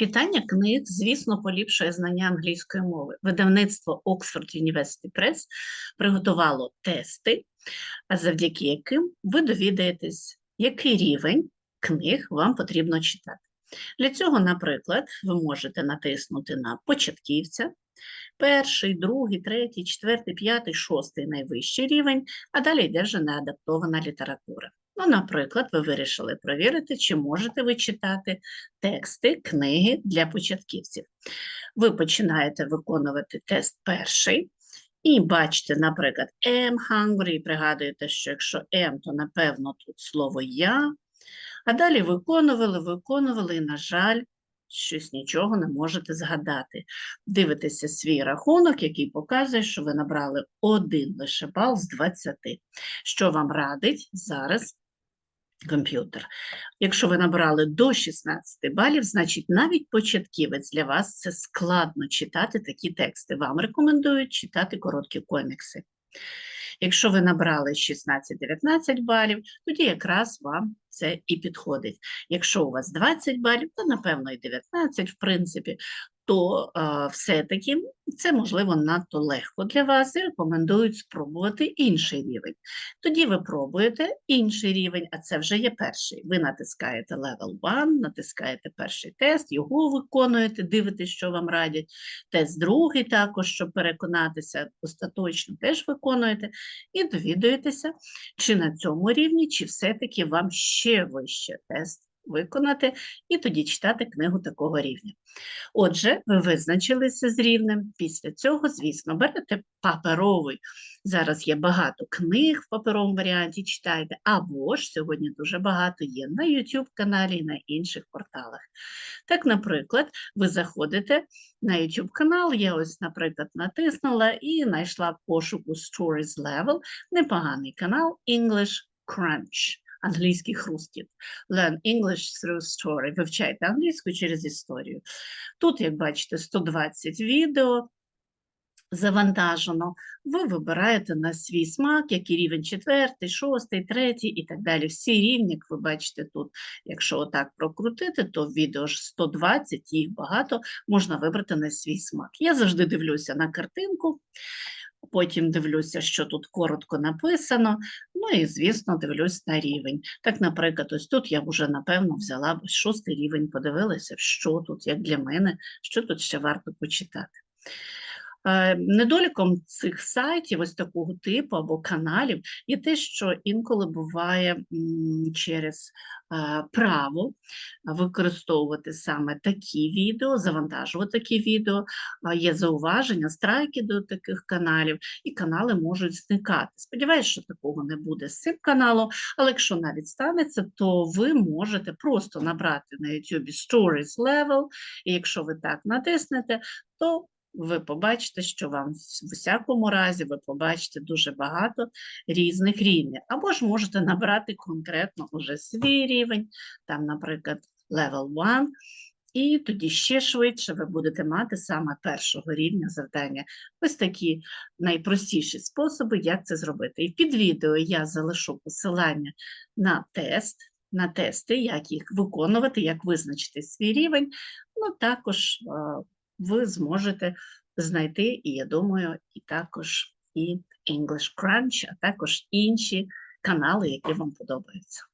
Читання книг, звісно, поліпшує знання англійської мови. Видавництво Oxford University Press приготувало тести, завдяки яким ви довідаєтесь, який рівень книг вам потрібно читати. Для цього, наприклад, ви можете натиснути на початківця, перший, другий, третій, четвертий, п'ятий, шостий найвищий рівень, а далі йде вже неадаптована література. Ну, наприклад, ви вирішили провірити, чи можете ви читати тексти, книги для початківців. Ви починаєте виконувати тест перший. І бачите, наприклад, am hungry, пригадуєте, що якщо am, то напевно тут слово я. А далі виконували, виконували, і, на жаль, щось нічого не можете згадати. Дивитеся свій рахунок, який показує, що ви набрали один лише бал з 20. Що вам радить зараз комп'ютер? Якщо ви набрали до 16 балів, значить навіть початківець для вас це складно читати такі тексти. Вам рекомендують читати короткі комікси. Якщо ви набрали 16-19 балів, тоді якраз вам це і підходить. Якщо у вас 20 балів, то напевно і 19, в принципі, то е, все-таки це можливо надто легко для вас і рекомендують спробувати інший рівень. Тоді ви пробуєте інший рівень, а це вже є перший. Ви натискаєте Level 1, натискаєте перший тест, його виконуєте, дивитесь, що вам радять. Тест другий також, щоб переконатися, остаточно теж виконуєте, і довідуєтеся, чи на цьому рівні, чи все-таки вам ще вище тест виконати, і тоді читати книгу такого рівня. Отже, ви визначилися з рівнем. Після цього, звісно, берете паперовий. Зараз є багато книг в паперовому варіанті, читайте, або ж сьогодні дуже багато є на YouTube каналі і на інших порталах. Так, наприклад, ви заходите на YouTube канал, я ось, наприклад, натиснула і знайшла пошуку Stories Level, непоганий канал English Crunch англійський хрускіт. Learn English through story. Вивчайте англійську через історію. Тут, як бачите, 120 відео завантажено. Ви вибираєте на свій смак, який рівень 4, 6, 3 і так далі. Всі рівні, як ви бачите тут, якщо отак прокрутити, то відео ж 120, їх багато, можна вибрати на свій смак. Я завжди дивлюся на картинку. Потім дивлюся, що тут коротко написано, ну і, звісно, дивлюсь на рівень. Так, наприклад, ось тут я вже, напевно, взяла б шостий рівень, подивилася, що тут, як для мене, що тут ще варто почитати. Е, Недоліком цих сайтів, ось такого типу або каналів, є те, що інколи буває через е, право використовувати саме такі відео, завантажувати такі відео, є зауваження, страйки до таких каналів, і канали можуть зникати. Сподіваюсь, що такого не буде з цим каналом, але якщо навіть станеться, то ви можете просто набрати на YouTube Stories Level, і якщо ви так натиснете, то ви побачите, що вам в усякому разі ви побачите дуже багато різних рівнів. Або ж можете набрати конкретно уже свій рівень, там, наприклад, level 1, і тоді ще швидше ви будете мати саме першого рівня завдання. Ось такі найпростіші способи, як це зробити. І під відео я залишу посилання на тест, на тести, як їх виконувати, як визначити свій рівень. Ну, також ви зможете знайти, і я думаю, і також і English Crunch, а також інші канали, які вам подобаються.